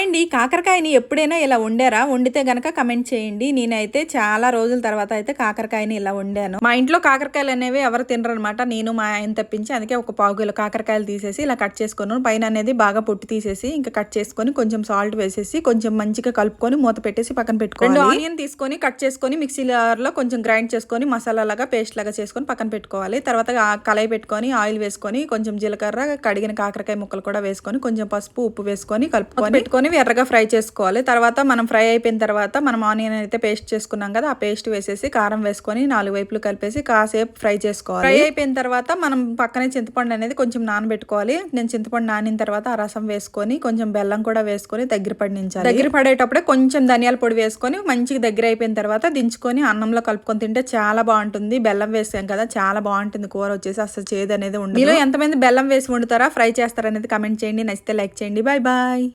Hi అండి కాకరకాయని ఎప్పుడైనా ఇలా వండారా? వండితే గనక కమెంట్ చేయండి. నేనైతే చాలా రోజుల తర్వాత అయితే కాకరకాయని ఇలా వండాను. మా ఇంట్లో కాకరకాయలు అనేవి ఎవరు తినరు అనమాట నేను మా ఆయన తప్పించి అందుకే ఒక పావు కిలో కాకరకాయలు తీసేసి ఇలా కట్ చేసుకున్నాను. పైన అనేది బాగా పొట్టు తీసేసి ఇంకా కట్ చేసుకొని కొంచెం సాల్ట్ వేసేసి కొంచెం మంచిగా కలుపుకొని మూత పెట్టేసి పక్కన పెట్టుకోవాలి. రెండు ఆనియన్ తీసుకొని కట్ చేసుకొని మిక్సీ లో కొంచెం గ్రైండ్ చేసుకొని మసాలా లాగా పేస్ట్ లాగా చేసుకొని పక్కన పెట్టుకోవాలి. తర్వాత ఆ కళాయి పెట్టుకొని ఆయిల్ వేసుకొని కొంచెం జీలకర్ర కడిగిన కాకరకాయ ముక్కలు కూడా వేసుకొని కొంచెం పసుపు ఉప్పు వేసుకొని కలుపుకొని పెట్టుకొని ఎర్రగా ఫ్రై చేసుకోవాలి. తర్వాత మనం ఫ్రై అయిపోయిన తర్వాత మనం ఆనియన్ అయితే పేస్ట్ చేసుకున్నాం కదా ఆ పేస్ట్ వేసేసి కారం వేసుకొని నాలుగు వైపులు కలిపేసి కాసేపు ఫ్రై చేసుకోవాలి. ఫ్రై అయిపోయిన తర్వాత మనం పక్కనే చింతపండు అనేది కొంచెం నానబెట్టుకోవాలి. నేను చింతపండు నానిన తర్వాత ఆ రసం వేసుకొని కొంచెం బెల్లం కూడా వేసుకొని దగ్గర పడినించాలి. దగ్గర పడేటప్పుడే కొంచెం ధనియాల పొడి వేసుకొని మంచిగా దగ్గర అయిపోయిన తర్వాత దించుకొని అన్నంలో కలుపుకొని తింటే చాలా బాగుంటుంది. బెల్లం వేసాం కదా చాలా బాగుంటుంది కూర వచ్చేసి. అసలు చేదు అనేది ఉండదు. మీలో ఎంతమంది బెల్లం వేసి వండుతారా ఫ్రై చేస్తారనేది కమెంట్ చేయండి. నచ్చితే లైక్ చేయండి. Bye bye.